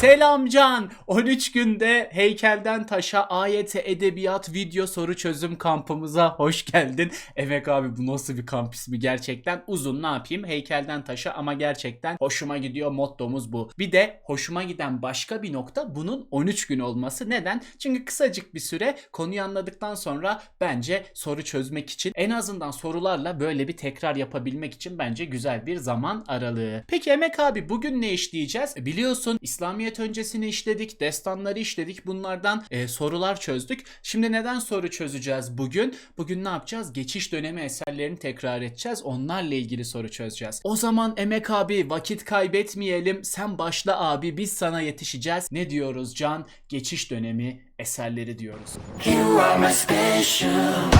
Selam Can. 13 günde heykelden taşa AYT edebiyat video soru çözüm kampımıza hoş geldin. Evet abi bu nasıl bir kamp ismi gerçekten uzun ne yapayım heykelden taşa ama gerçekten hoşuma gidiyor mottomuz bu. Bir de hoşuma giden başka bir nokta bunun 13 gün olması. Neden? Çünkü kısacık bir süre konuyu anladıktan sonra bence soru çözmek için en azından sorularla böyle bir tekrar yapabilmek için bence güzel bir zaman aralığı. Peki Emek abi bugün ne işleyeceğiz? Biliyorsun İslamiyet öncesini işledik, destanları işledik. Bunlardan e, sorular çözdük. Şimdi neden soru çözeceğiz bugün? Bugün ne yapacağız? Geçiş dönemi eserlerini tekrar edeceğiz. Onlarla ilgili soru çözeceğiz. O zaman Emek abi vakit kaybetmeyelim. Sen başla abi biz sana yetişeceğiz. Ne diyoruz Can? Geçiş dönemi eserleri diyoruz. You are my special.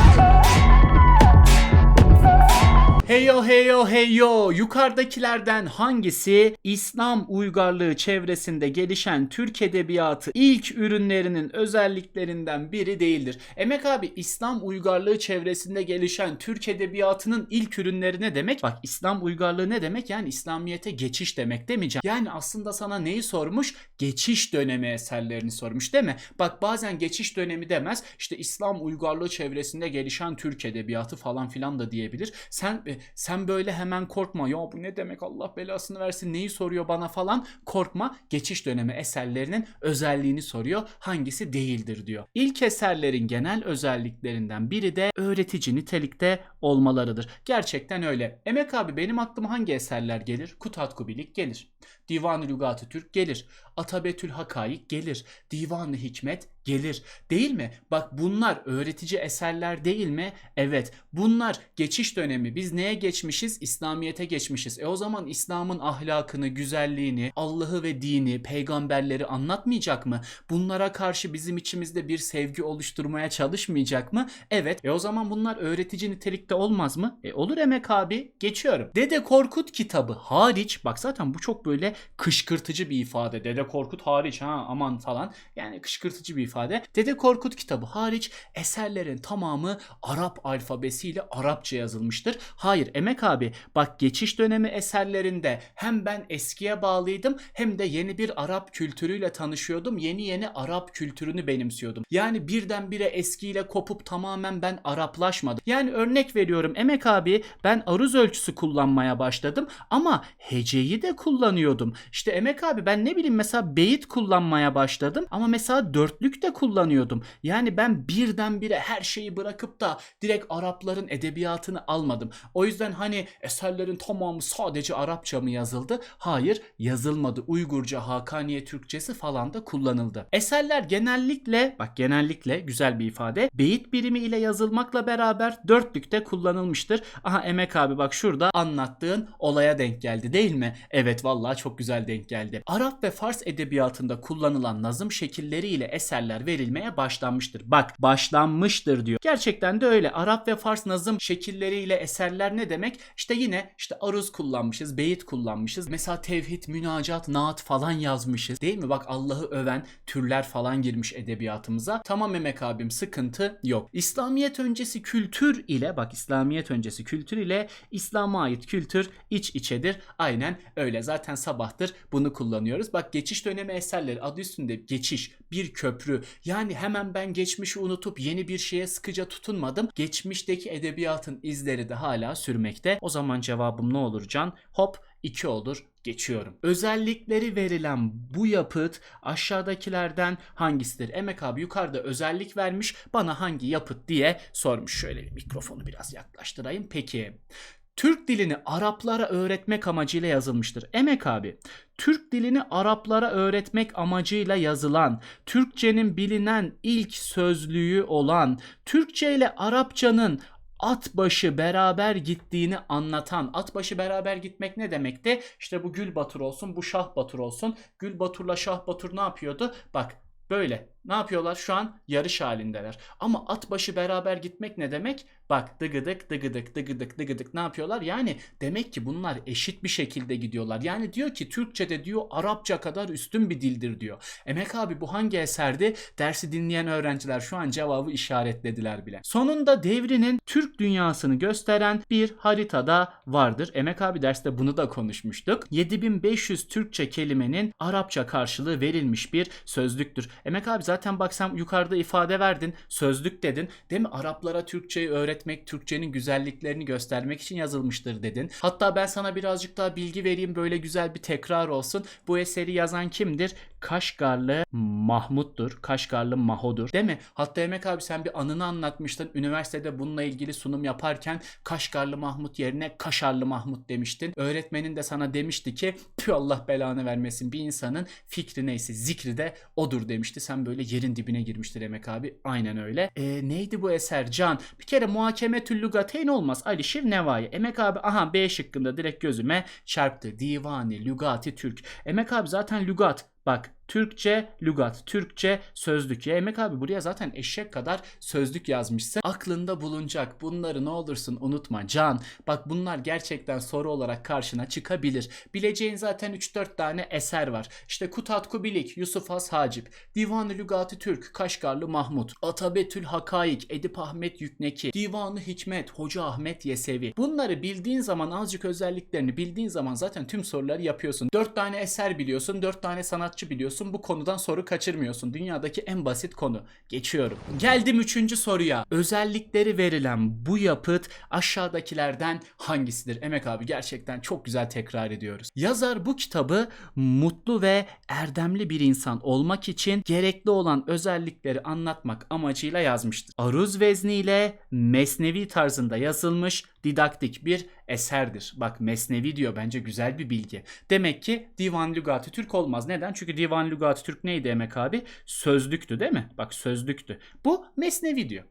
Heyo heyo heyo yukarıdakilerden hangisi İslam uygarlığı çevresinde gelişen Türk edebiyatı ilk ürünlerinin özelliklerinden biri değildir? Emek abi İslam uygarlığı çevresinde gelişen Türk edebiyatının ilk ürünleri ne demek? Bak İslam uygarlığı ne demek? Yani İslamiyete geçiş demek Can? Yani aslında sana neyi sormuş? Geçiş dönemi eserlerini sormuş değil mi? Bak bazen geçiş dönemi demez. İşte İslam uygarlığı çevresinde gelişen Türk edebiyatı falan filan da diyebilir. Sen sen böyle hemen korkma. Ya bu ne demek Allah belasını versin neyi soruyor bana falan. Korkma. Geçiş dönemi eserlerinin özelliğini soruyor. Hangisi değildir diyor. İlk eserlerin genel özelliklerinden biri de öğretici nitelikte olmalarıdır. Gerçekten öyle. Emek abi benim aklıma hangi eserler gelir? Kutat Kubilik gelir. Divan-ı Lügat-ı Türk gelir. Atabetül Hakaik gelir. Divan-ı Hikmet gelir. Değil mi? Bak bunlar öğretici eserler değil mi? Evet. Bunlar geçiş dönemi. Biz neye geçmişiz? İslamiyete geçmişiz. E o zaman İslam'ın ahlakını, güzelliğini, Allah'ı ve dini, peygamberleri anlatmayacak mı? Bunlara karşı bizim içimizde bir sevgi oluşturmaya çalışmayacak mı? Evet. E o zaman bunlar öğretici nitelikte olmaz mı? E olur Emek abi. Geçiyorum. Dede Korkut kitabı hariç bak zaten bu çok böyle kışkırtıcı bir ifade. Dede Korkut hariç ha aman falan. Yani kışkırtıcı bir ifade. Dede Korkut kitabı hariç eserlerin tamamı Arap alfabesiyle Arapça yazılmıştır. Hayır Emek abi bak geçiş dönemi eserlerinde hem ben eskiye bağlıydım hem de yeni bir Arap kültürüyle tanışıyordum. Yeni yeni Arap kültürünü benimsiyordum. Yani birdenbire eskiyle kopup tamamen ben Araplaşmadım. Yani örnek veriyorum Emek abi ben aruz ölçüsü kullanmaya başladım ama heceyi de kullanıyordum. İşte Emek abi ben ne bileyim mesela beyit kullanmaya başladım ama mesela dörtlük de kullanıyordum. Yani ben birdenbire her şeyi bırakıp da direkt Arapların edebiyatını almadım. O yüzden hani eserlerin tamamı sadece Arapça mı yazıldı? Hayır yazılmadı. Uygurca, Hakaniye Türkçesi falan da kullanıldı. Eserler genellikle bak genellikle güzel bir ifade. Beyit birimi ile yazılmakla beraber dörtlükte kullanılmıştır. Aha Emek abi bak şurada anlattığın olaya denk geldi değil mi? Evet vallahi çok güzel denk geldi. Arap ve Fars edebiyatında kullanılan nazım şekilleri ile eserler verilmeye başlanmıştır. Bak başlanmıştır diyor. Gerçekten de öyle. Arap ve Fars nazım şekilleriyle eserler ne demek? İşte yine işte aruz kullanmışız, beyit kullanmışız. Mesela tevhid, münacat, naat falan yazmışız. Değil mi? Bak Allah'ı öven türler falan girmiş edebiyatımıza. Tamam Emek abim sıkıntı yok. İslamiyet öncesi kültür ile bak İslamiyet öncesi kültür ile İslam'a ait kültür iç içedir. Aynen öyle. Zaten sabahtır bunu kullanıyoruz. Bak geçiş dönemi eserleri adı üstünde geçiş, bir köprü. Yani hemen ben geçmişi unutup yeni bir şeye sıkıca tutunmadım. Geçmişteki edebiyatın izleri de hala sürmekte. O zaman cevabım ne olur Can? Hop 2 olur geçiyorum. Özellikleri verilen bu yapıt aşağıdakilerden hangisidir? Emek abi yukarıda özellik vermiş bana hangi yapıt diye sormuş. Şöyle bir mikrofonu biraz yaklaştırayım. Peki Türk dilini Araplara öğretmek amacıyla yazılmıştır. Emek abi, Türk dilini Araplara öğretmek amacıyla yazılan, Türkçenin bilinen ilk sözlüğü olan, Türkçe ile Arapçanın at başı beraber gittiğini anlatan at başı beraber gitmek ne demekti? İşte bu Gül Batur olsun bu Şah Batur olsun. Gül Batur'la Şah Batur ne yapıyordu? Bak böyle ne yapıyorlar? Şu an yarış halindeler. Ama at başı beraber gitmek ne demek? Bak dıgıdık dıgıdık dıgıdık dıgıdık ne yapıyorlar? Yani demek ki bunlar eşit bir şekilde gidiyorlar. Yani diyor ki Türkçe'de diyor Arapça kadar üstün bir dildir diyor. Emek abi bu hangi eserdi? Dersi dinleyen öğrenciler şu an cevabı işaretlediler bile. Sonunda devrinin Türk dünyasını gösteren bir haritada vardır. Emek abi derste bunu da konuşmuştuk. 7500 Türkçe kelimenin Arapça karşılığı verilmiş bir sözlüktür. Emek abi zaten baksam yukarıda ifade verdin. Sözlük dedin. Değil mi? Araplara Türkçeyi öğretmek, Türkçenin güzelliklerini göstermek için yazılmıştır dedin. Hatta ben sana birazcık daha bilgi vereyim böyle güzel bir tekrar olsun. Bu eseri yazan kimdir? Kaşgarlı Mahmut'tur. Kaşgarlı Maho'dur. Değil mi? Hatta Emek abi sen bir anını anlatmıştın. Üniversitede bununla ilgili sunum yaparken Kaşgarlı Mahmut yerine Kaşarlı Mahmut demiştin. Öğretmenin de sana demişti ki tüh Allah belanı vermesin bir insanın fikri neyse zikri de odur demişti. Sen böyle yerin dibine girmiştir Emek abi. Aynen öyle. E, neydi bu eser Can? Bir kere muhakeme tüllügateyn olmaz. Alişir Nevai. Emek abi aha B şıkkında direkt gözüme çarptı. Divani, Lügati, Türk. Emek abi zaten lügat. Bak Türkçe lügat, Türkçe sözlük. Ya Emek abi buraya zaten eşek kadar sözlük yazmışsın. Aklında bulunacak. Bunları ne olursun unutma Can. Bak bunlar gerçekten soru olarak karşına çıkabilir. Bileceğin zaten 3-4 tane eser var. İşte Kutat Kubilik, Yusuf Has Hacip, Divan-ı Lügat-ı Türk, Kaşgarlı Mahmut, Atabetül Hakaik, Edip Ahmet Yükneki, Divan-ı Hikmet, Hoca Ahmet Yesevi. Bunları bildiğin zaman azıcık özelliklerini bildiğin zaman zaten tüm soruları yapıyorsun. 4 tane eser biliyorsun, 4 tane sanatçı biliyorsun. Bu konudan soru kaçırmıyorsun. Dünyadaki en basit konu. Geçiyorum. Geldim üçüncü soruya. Özellikleri verilen bu yapıt aşağıdakilerden hangisidir? Emek abi gerçekten çok güzel tekrar ediyoruz. Yazar bu kitabı mutlu ve erdemli bir insan olmak için gerekli olan özellikleri anlatmak amacıyla yazmıştır. Aruz vezniyle mesnevi tarzında yazılmış didaktik bir eserdir. Bak Mesnevi diyor bence güzel bir bilgi. Demek ki Divan Lügat-ı Türk olmaz. Neden? Çünkü Divan Lügat-ı Türk neydi Emek abi? Sözlüktü değil mi? Bak sözlüktü. Bu Mesnevi diyor.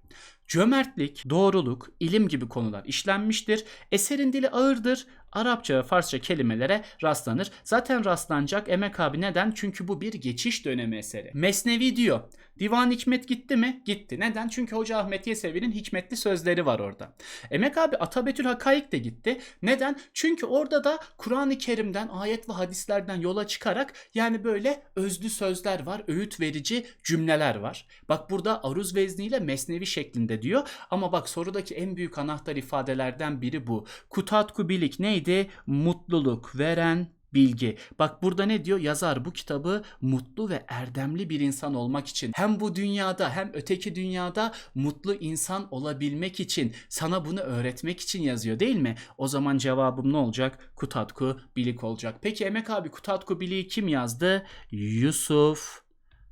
Cömertlik, doğruluk, ilim gibi konular işlenmiştir. Eserin dili ağırdır. Arapça ve Farsça kelimelere rastlanır. Zaten rastlanacak Emek abi neden? Çünkü bu bir geçiş dönemi eseri. Mesnevi diyor. Divan Hikmet gitti mi? Gitti. Neden? Çünkü Hoca Ahmet Yesevi'nin hikmetli sözleri var orada. Emek abi Atabetül Hakaik de gitti. Neden? Çünkü orada da Kur'an-ı Kerim'den, ayet ve hadislerden yola çıkarak yani böyle özlü sözler var, öğüt verici cümleler var. Bak burada aruz vezniyle mesnevi şeklinde diyor. Ama bak sorudaki en büyük anahtar ifadelerden biri bu. Kutatku bilik neydi? Mutluluk veren bilgi. Bak burada ne diyor? Yazar bu kitabı mutlu ve erdemli bir insan olmak için hem bu dünyada hem öteki dünyada mutlu insan olabilmek için sana bunu öğretmek için yazıyor değil mi? O zaman cevabım ne olacak? Kutatku Bilik olacak. Peki Emek abi Kutatku Bilik'i kim yazdı? Yusuf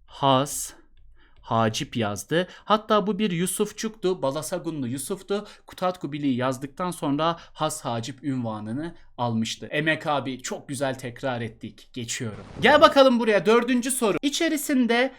Has Hacip yazdı. Hatta bu bir Yusufçuktu. Balasagunlu Yusuf'tu. Kutatku Bilik'i yazdıktan sonra Has Hacip ünvanını almıştı. Emek abi çok güzel tekrar ettik. Geçiyorum. Gel bakalım buraya dördüncü soru. İçerisinde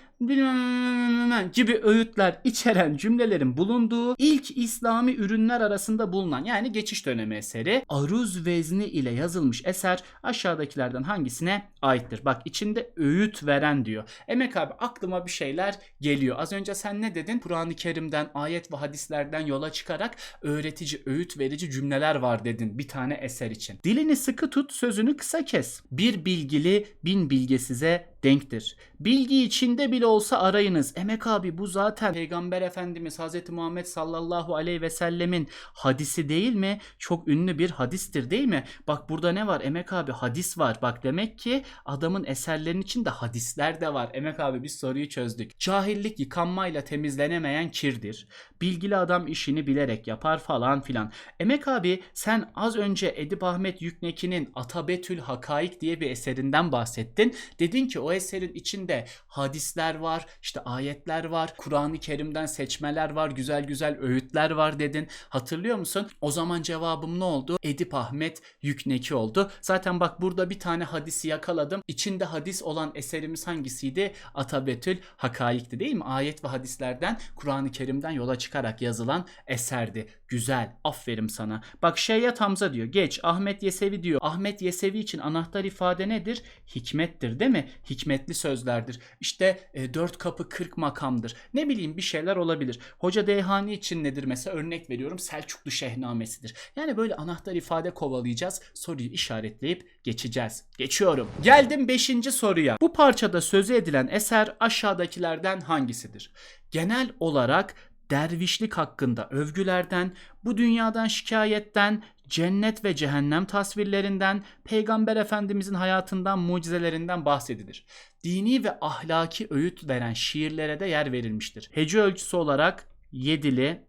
gibi öğütler içeren cümlelerin bulunduğu ilk İslami ürünler arasında bulunan yani geçiş dönemi eseri aruz vezni ile yazılmış eser aşağıdakilerden hangisine aittir? Bak içinde öğüt veren diyor. Emek abi aklıma bir şeyler geliyor. Az önce sen ne dedin? Kur'an-ı Kerim'den, ayet ve hadislerden yola çıkarak öğretici, öğüt verici cümleler var dedin bir tane eser için. Dilini sıkı tut, sözünü kısa kes. Bir bilgili bin bilgesize denktir. Bilgi içinde bile olsa arayınız. Emek abi bu zaten Peygamber Efendimiz Hz. Muhammed sallallahu aleyhi ve sellemin hadisi değil mi? Çok ünlü bir hadistir değil mi? Bak burada ne var? Emek abi hadis var. Bak demek ki adamın eserlerinin içinde hadisler de var. Emek abi biz soruyu çözdük. Cahillik yıkanmayla temizlenemeyen kirdir. Bilgili adam işini bilerek yapar falan filan. Emek abi sen az önce Edip Ahmet Yükneki'nin Atabetül Hakaik diye bir eserinden bahsettin. Dedin ki o eserin içinde hadisler var, işte ayetler var, Kur'an-ı Kerim'den seçmeler var, güzel güzel öğütler var dedin. Hatırlıyor musun? O zaman cevabım ne oldu? Edip Ahmet Yükneki oldu. Zaten bak burada bir tane hadisi yakaladım. İçinde hadis olan eserimiz hangisiydi? Atabetül Hakaik'ti değil mi? Ayet ve hadislerden, Kur'an-ı Kerim'den yola çıkarak yazılan eserdi. Güzel. Aferin sana. Bak Şeyyat Hamza diyor. Geç. Ahmet Yesevi diyor. Ahmet Yesevi için anahtar ifade nedir? Hikmettir değil mi? Hikmetli sözlerdir. İşte e, dört kapı kırk makamdır. Ne bileyim bir şeyler olabilir. Hoca Deyhani için nedir mesela? Örnek veriyorum Selçuklu Şehnamesidir. Yani böyle anahtar ifade kovalayacağız. Soruyu işaretleyip geçeceğiz. Geçiyorum. Geldim 5. soruya. Bu parçada sözü edilen eser aşağıdakilerden hangisidir? Genel olarak dervişlik hakkında övgülerden, bu dünyadan şikayetten, cennet ve cehennem tasvirlerinden, Peygamber Efendimizin hayatından, mucizelerinden bahsedilir. Dini ve ahlaki öğüt veren şiirlere de yer verilmiştir. Hece ölçüsü olarak 7'li,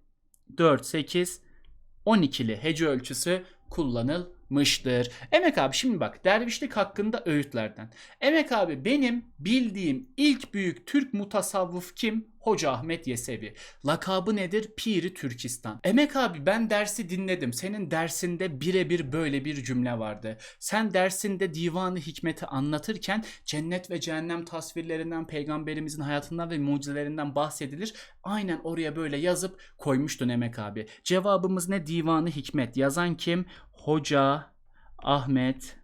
4, 8, 12'li hece ölçüsü kullanılmıştır. Emek abi şimdi bak dervişlik hakkında öğütlerden. Emek abi benim bildiğim ilk büyük Türk mutasavvıf kim? Hoca Ahmet Yesevi. Lakabı nedir? Piri Türkistan. Emek abi ben dersi dinledim. Senin dersinde birebir böyle bir cümle vardı. Sen dersinde divanı hikmeti anlatırken cennet ve cehennem tasvirlerinden, peygamberimizin hayatından ve mucizelerinden bahsedilir. Aynen oraya böyle yazıp koymuştun Emek abi. Cevabımız ne? Divanı hikmet. Yazan kim? Hoca Ahmet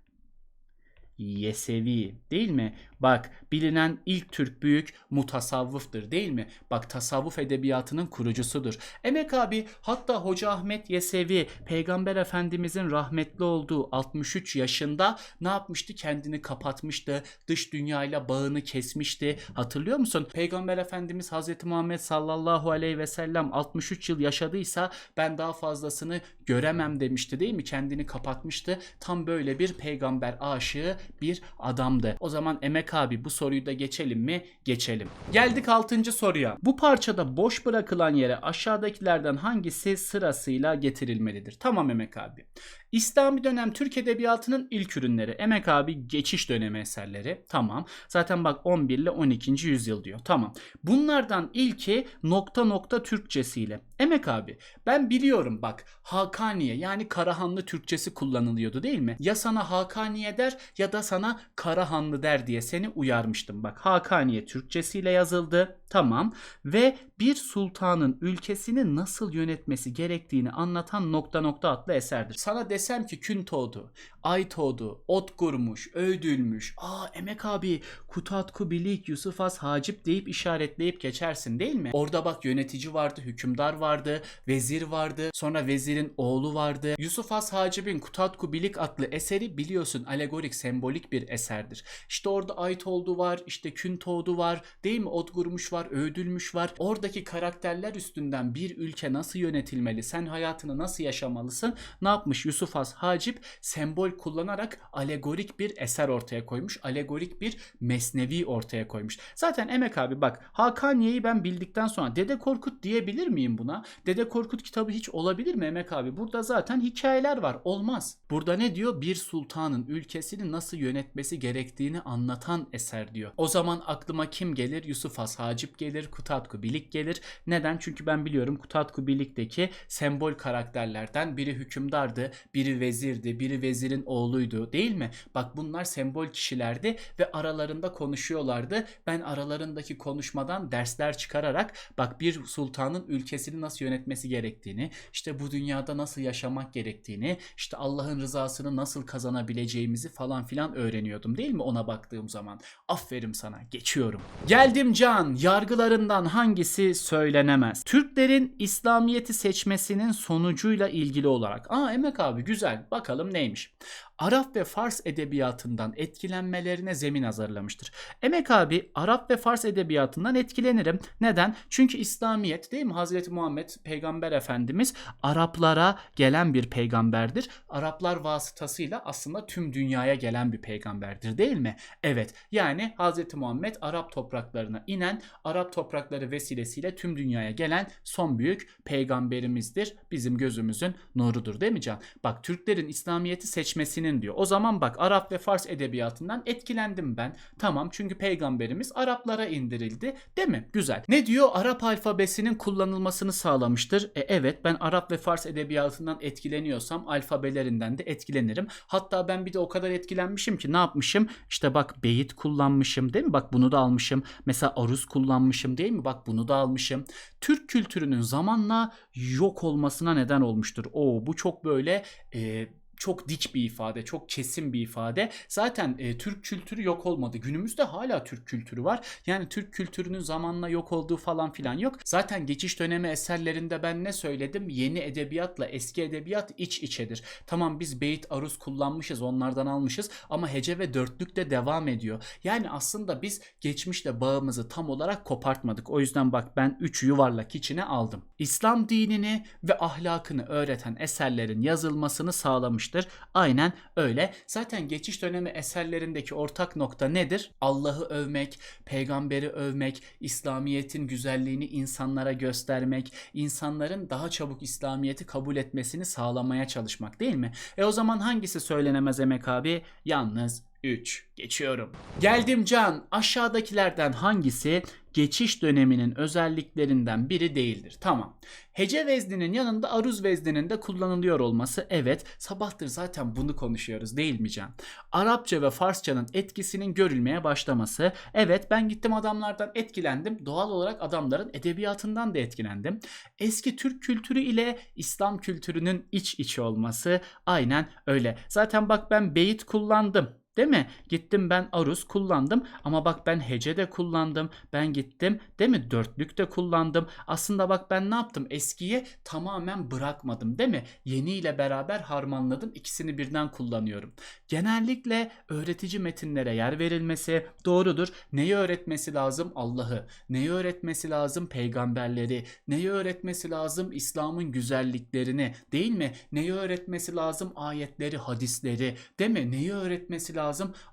Yesevi değil mi? Bak bilinen ilk Türk büyük mutasavvıftır değil mi? Bak tasavvuf edebiyatının kurucusudur. Emek abi hatta Hoca Ahmet Yesevi Peygamber Efendimizin rahmetli olduğu 63 yaşında ne yapmıştı? Kendini kapatmıştı. Dış dünyayla bağını kesmişti. Hatırlıyor musun? Peygamber Efendimiz Hazreti Muhammed sallallahu aleyhi ve sellem 63 yıl yaşadıysa ben daha fazlasını göremem demişti değil mi? Kendini kapatmıştı. Tam böyle bir peygamber aşığı bir adamdı. O zaman Emek abi bu soruyu da geçelim mi? Geçelim. Geldik 6. soruya. Bu parçada boş bırakılan yere aşağıdakilerden hangisi sırasıyla getirilmelidir? Tamam Emek abi. İslami dönem Türk Edebiyatı'nın ilk ürünleri. Emek abi geçiş dönemi eserleri. Tamam. Zaten bak 11 ile 12. yüzyıl diyor. Tamam. Bunlardan ilki nokta nokta Türkçesiyle. Emek abi ben biliyorum bak Hakaniye yani Karahanlı Türkçesi kullanılıyordu değil mi? Ya sana Hakaniye der ya da sana Karahanlı der diye seni uyarmıştım. Bak Hakaniye Türkçesiyle yazıldı. Tamam. Ve bir sultanın ülkesini nasıl yönetmesi gerektiğini anlatan nokta nokta adlı eserdir. Sana desem ki kün doğdu, ay doğdu, ot kurmuş, öldülmüş. Aa Emek abi Kutat Kubilik, Yusuf Has Hacip deyip işaretleyip geçersin değil mi? Orada bak yönetici vardı, hükümdar vardı, vezir vardı, sonra vezirin oğlu vardı. Yusuf Has Hacip'in Kutat Kubilik adlı eseri biliyorsun alegorik, sembolik bir eserdir. İşte orada ait oldu var, işte kün doğdu var, değil mi? Ot kurmuş var, öldülmüş var. Oradaki karakterler üstünden bir ülke nasıl yönetilmeli, sen hayatını nasıl yaşamalısın? Ne yapmış Yusuf Has Hacip? Sembol kullanarak alegorik bir eser ortaya koymuş. Alegorik bir mesnevi ortaya koymuş. Zaten Emek abi bak Hakaniye'yi ben bildikten sonra Dede Korkut diyebilir miyim buna? Dede Korkut kitabı hiç olabilir mi Emek abi? Burada zaten hikayeler var. Olmaz. Burada ne diyor? Bir sultanın ülkesini nasıl yönetmesi gerektiğini anlatan eser diyor. O zaman aklıma kim gelir? Yusuf Has Hacip gelir, Kutatku Bilik gelir. Neden? Çünkü ben biliyorum Kutatku Bilik'teki sembol karakterlerden biri hükümdardı, biri vezirdi, biri vezirin oğluydu değil mi? Bak bunlar sembol kişilerdi ve aralarında konuşuyorlardı. Ben aralarındaki konuşmadan dersler çıkararak bak bir sultanın ülkesini nasıl yönetmesi gerektiğini, işte bu dünyada nasıl yaşamak gerektiğini, işte Allah'ın rızasını nasıl kazanabileceğimizi falan filan öğreniyordum değil mi ona baktığım zaman? Aferin sana. Geçiyorum. Geldim Can. Yargılarından hangisi söylenemez? Türklerin İslamiyet'i seçmesinin sonucuyla ilgili olarak. Aa Emek abi güzel. Bakalım neymiş? Arap ve Fars edebiyatından etkilenmelerine zemin hazırlamıştır. Emek abi Arap ve Fars edebiyatından etkilenirim. Neden? Çünkü İslamiyet değil mi? Hazreti Muhammed peygamber efendimiz Araplara gelen bir peygamberdir. Araplar vasıtasıyla aslında tüm dünyaya gelen bir peygamberdir değil mi? Evet. Yani Hazreti Muhammed Arap topraklarına inen, Arap toprakları vesilesiyle tüm dünyaya gelen son büyük peygamberimizdir. Bizim gözümüzün nurudur değil mi Can? Bak Türklerin İslamiyet'i seçmesinin etkisinin diyor. O zaman bak Arap ve Fars edebiyatından etkilendim ben. Tamam çünkü peygamberimiz Araplara indirildi. Değil mi? Güzel. Ne diyor? Arap alfabesinin kullanılmasını sağlamıştır. E, evet ben Arap ve Fars edebiyatından etkileniyorsam alfabelerinden de etkilenirim. Hatta ben bir de o kadar etkilenmişim ki ne yapmışım? İşte bak beyit kullanmışım değil mi? Bak bunu da almışım. Mesela aruz kullanmışım değil mi? Bak bunu da almışım. Türk kültürünün zamanla yok olmasına neden olmuştur. Oo bu çok böyle e, çok dik bir ifade, çok kesin bir ifade. Zaten e, Türk kültürü yok olmadı. Günümüzde hala Türk kültürü var. Yani Türk kültürünün zamanla yok olduğu falan filan yok. Zaten geçiş dönemi eserlerinde ben ne söyledim? Yeni edebiyatla eski edebiyat iç içedir. Tamam biz beyit aruz kullanmışız, onlardan almışız ama hece ve dörtlük de devam ediyor. Yani aslında biz geçmişle bağımızı tam olarak kopartmadık. O yüzden bak ben 3 yuvarlak içine aldım. İslam dinini ve ahlakını öğreten eserlerin yazılmasını sağlamıştır. Aynen öyle. Zaten geçiş dönemi eserlerindeki ortak nokta nedir? Allah'ı övmek, peygamberi övmek, İslamiyet'in güzelliğini insanlara göstermek, insanların daha çabuk İslamiyet'i kabul etmesini sağlamaya çalışmak değil mi? E o zaman hangisi söylenemez Emek abi? Yalnız 3. Geçiyorum. Geldim Can. Aşağıdakilerden hangisi geçiş döneminin özelliklerinden biri değildir? Tamam. Hece vezninin yanında aruz vezninin de kullanılıyor olması evet. Sabahtır zaten bunu konuşuyoruz değil mi Can? Arapça ve Farsçanın etkisinin görülmeye başlaması. Evet ben gittim adamlardan etkilendim. Doğal olarak adamların edebiyatından da etkilendim. Eski Türk kültürü ile İslam kültürünün iç içe olması aynen öyle. Zaten bak ben beyit kullandım. Değil mi? Gittim ben aruz kullandım ama bak ben hece de kullandım. Ben gittim değil mi? Dörtlük de kullandım. Aslında bak ben ne yaptım? Eskiyi tamamen bırakmadım değil mi? Yeni ile beraber harmanladım. İkisini birden kullanıyorum. Genellikle öğretici metinlere yer verilmesi doğrudur. Neyi öğretmesi lazım? Allah'ı. Neyi öğretmesi lazım? Peygamberleri. Neyi öğretmesi lazım? İslam'ın güzelliklerini. Değil mi? Neyi öğretmesi lazım? Ayetleri, hadisleri. Değil mi? Neyi öğretmesi lazım?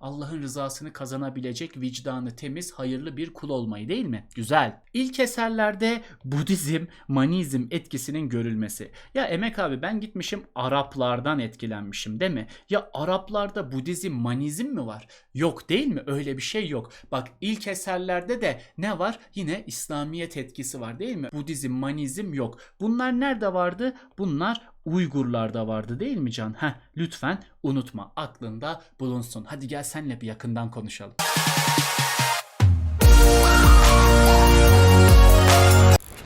Allah'ın rızasını kazanabilecek vicdanı temiz, hayırlı bir kul olmayı değil mi? Güzel. İlk eserlerde Budizm, Manizm etkisinin görülmesi. Ya Emek abi ben gitmişim Araplardan etkilenmişim değil mi? Ya Araplarda Budizm, Manizm mi var? Yok değil mi? Öyle bir şey yok. Bak ilk eserlerde de ne var? Yine İslamiyet etkisi var değil mi? Budizm, Manizm yok. Bunlar nerede vardı? Bunlar Uygurlarda vardı değil mi Can? Heh, lütfen unutma aklında bulunsun. Hadi gel senle bir yakından konuşalım.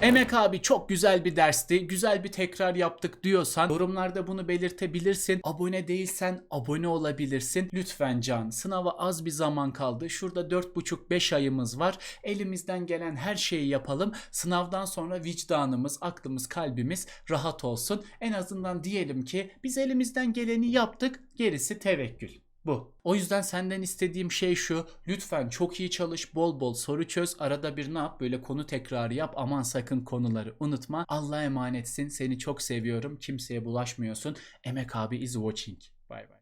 Emek abi çok güzel bir dersti. Güzel bir tekrar yaptık diyorsan yorumlarda bunu belirtebilirsin. Abone değilsen abone olabilirsin. Lütfen Can sınava az bir zaman kaldı. Şurada 4,5-5 ayımız var. Elimizden gelen her şeyi yapalım. Sınavdan sonra vicdanımız, aklımız, kalbimiz rahat olsun. En azından diyelim ki biz elimizden geleni yaptık. Gerisi tevekkül. Bu. O yüzden senden istediğim şey şu. Lütfen çok iyi çalış, bol bol soru çöz. Arada bir ne yap? Böyle konu tekrarı yap. Aman sakın konuları unutma. Allah'a emanetsin. Seni çok seviyorum. Kimseye bulaşmıyorsun. Emek abi is watching. Bye bye.